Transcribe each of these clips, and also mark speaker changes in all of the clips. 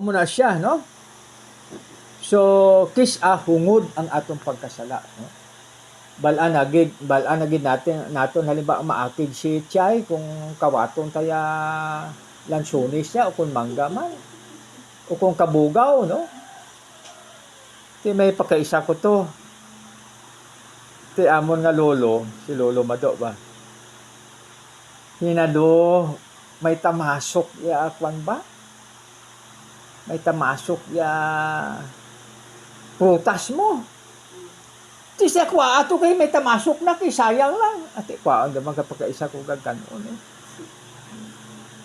Speaker 1: Amo siya, no? So, kis a hungod ang atong pagkasala, no? Balaan na gid, balaan na gid natin naton halimbawa maakid si Chay kung kawaton taya lansones niya o kung mangga man o kung kabugaw, no? Ti may pakaisa ko to. Ti amon nga lolo, si lolo Mado ba? Hinado, may tamasok ya kwan ba? May tamasok ya prutas mo. Ti siya kwa ato kay may tamasok na kay sayang lang. Ati kwa ang damang kapagkaisa ko gaganon eh.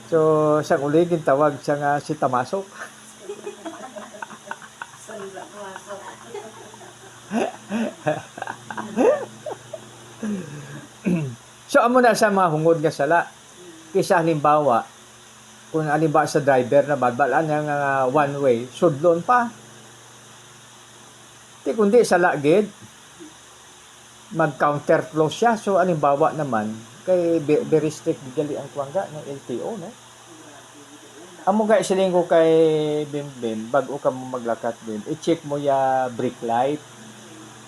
Speaker 1: So, siyang uli tawag siya nga si Tamasok. So, amo na sa mga hungod nga sala. Kisa halimbawa, kung halimbawa sa driver na babalaan nga nga one way, sudlon pa. Di kundi sa lagid, mag-counter flow siya. So, halimbawa naman, kay very strict gali ang kwangga ng LTO, no? Amo ga siling ko kay Bim Bim, bago ka mo maglakat Bim, i-check mo ya brake light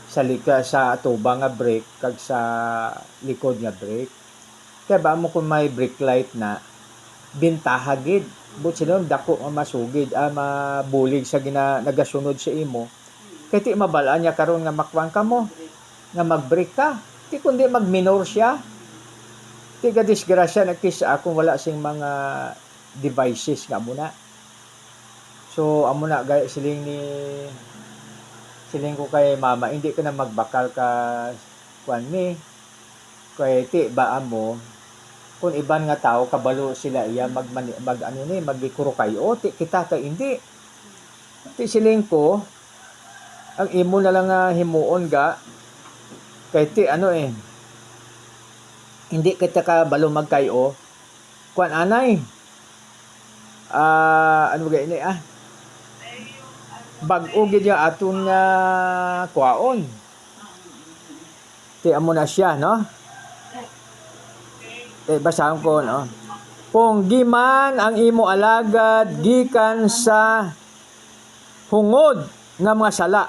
Speaker 1: sa lika sa tuba nga brake kag sa likod nga brake. Kaya ba mo kung may brake light na bintaha gid. But sino dako nga masugid, ah, mabulig sa gina nagasunod sa imo. Kaya ti mabalaan niya karon nga makwang ka mo nga mag-brake ka. Ti kundi mag-minor siya. Ti ga disgrasya nagkis akong wala sing mga devices nga muna. So amo na gaya siling ni siling ko kay mama hindi ka na magbakal ka kuan mi kay ti ba mo kung iban nga tao kabalo sila iya mag, mag ano ni magikuro kayo ti kita kay hindi. Ti siling ko ang imo na lang nga himuon ga kay ti ano eh hindi kita ka balo magkayo. Kuan anay ah ano ba ini ah bag-o gid aton nga kwaon ti amo na siya no eh basahan ko no? Kung giman ang imo alagad gikan sa hungod nga mga sala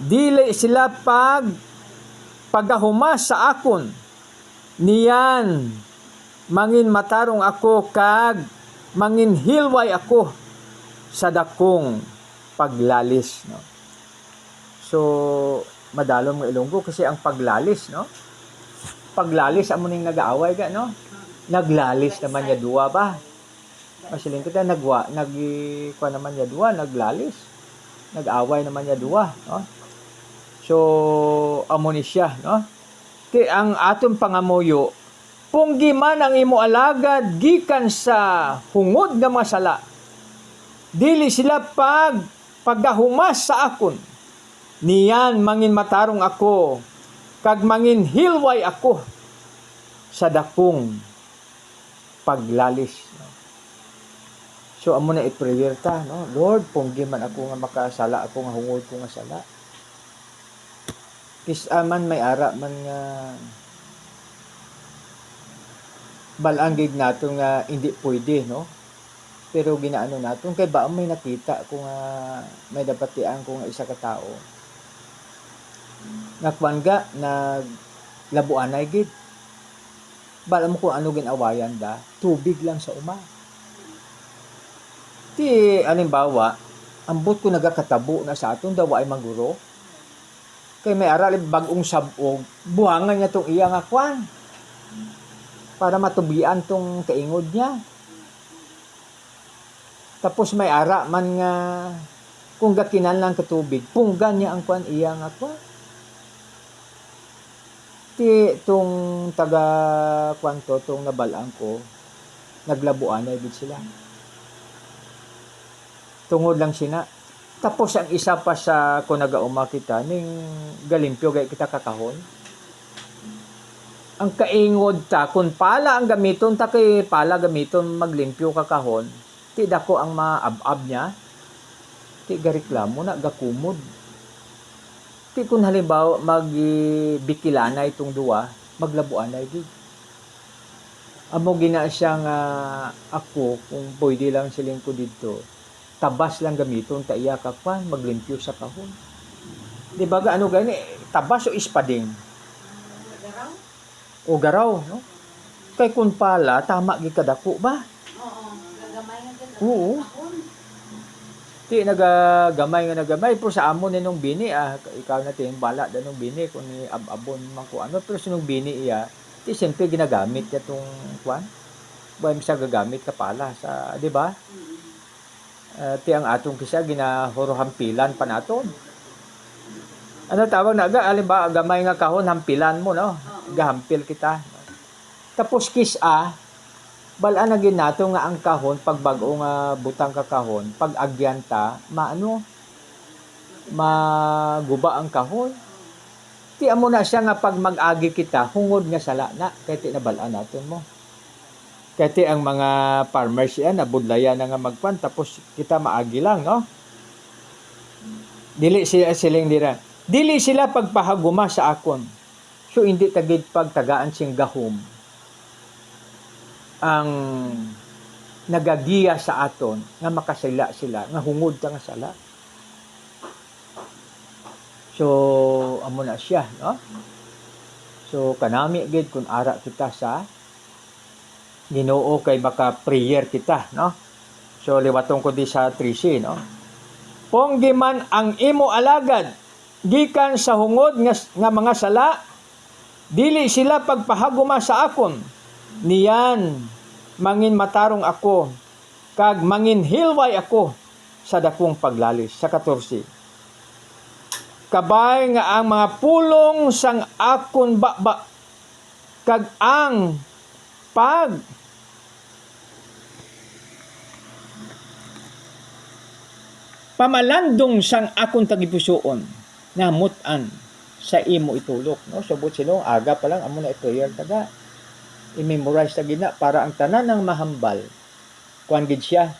Speaker 1: dili sila pag pagahumas sa akon. Niyan mangin matarong ako kag mangin hilway ako sa dakong paglalis no? So madalom nga ilunggo kasi ang paglalis no paglalis amo ning nag-aaway ga no? Naglalis naman ya duwa ba? Masiling kita nagwa nag kuha naman ya duwa naglalis. Nag-away naman ya duwa no? So amo ni siya no? Ti ang aton pangamuyo Punggi man ang imo alagad gikan sa hungod nga mga sala. Dili sila pag paggahumas sa akon. Niyan mangin matarong ako kag mangin hilway ako sa dakong paglalis. So amo na i-prayer ta, no? Lord, punggi man ako nga makasala ako nga hungod ko nga sala. Kis aman may ara man nga balanggig nato nga hindi pwede, no? Pero ginaano nato kay ba may nakita kung uh, may dapatian kung isa ka tao. Nakwanga nag labuanay gid. Bala mo kung ano ginawayan da, tubig lang sa uma. Ti alimbawa, ambot ko nagakatabo na sa aton daw ay maguro. Kay may aral bagong sabog, buhangan niya tong iya nga kwan para matubian tong kaingod niya. Tapos may ara man nga kung gakinan lang katubig, punggan niya ang kwan iya nga kwan. Ti tong taga kwanto tong nabalaan ko, naglabuan na ibig sila. Tungod lang sina. Tapos ang isa pa sa kung nagauma ning galimpyo gay kita kakahon ang kaingod ta kung pala ang gamiton ta kay pala gamiton maglimpyo ka kahon ti dako ang maabab niya ti gareklamo na gakumod ti kun halimbawa magbikilana itong duwa maglabuan na gid amo gina siya nga ako kung pwede lang siling ko dito tabas lang gamiton ta iya ka kwan maglimpyo sa kahon di ba ano gani tabas o ispading
Speaker 2: Garaw?
Speaker 1: o garaw no kay kun pala tama gi kadako ba
Speaker 2: Oo. Gagamay nga.
Speaker 1: Oo. Ti nagagamay nga nagamay pero sa amon ni nung bini ah ikaw na tin bala da nung bini kun ni ab-abon man ko ano. Pero sa nung bini iya ti siyempre ginagamit ya tong kwan. Ba sa gagamit ka pala sa di ba?
Speaker 2: Mm.
Speaker 1: Ah, ti ang atong kisa ginahuro hampilan pa naton ano tawag na ga alin ba gamay nga kahon hampilan mo no? Gahampil kita. Tapos kisa balaan na gin nato nga ang kahon pag bag-o nga butang ka kahon pag agyan ta maano? Maguba ang kahon. Ti amo na siya nga pag mag-agi kita hungod nga sala na. Kay ti nabalaan naton mo. Kay ti ang mga farmers yan nabudlayan na nga magpan tapos kita maagi lang no? Dili sila siling dira. Dili sila pagpahaguma sa akon. So hindi tagid pagtagaan sing gahom ang nagagiya sa aton nga makasala sila nga hungod ta nga sala. So amo na siya no? So kanami gid kun ara kita sa Ginoo kay maka prayer kita no? So liwatong ko di sa 13 no? Ponggi man ang imo alagad gikan sa hungod nga, nga mga sala dili sila pagpahaguma sa akon niyan mangin matarong ako kag mangin hilway ako sa dakong paglalis sa 14 kabay nga ang mga pulong sang akon baba kag ang pag pamalandong sang akon tagipusoon nga mutan sa imo itulok. No subot sino aga pa lang amo na i-prayer taga i-memorize ta gina para ang tanan ng mahambal. Kuan gid siya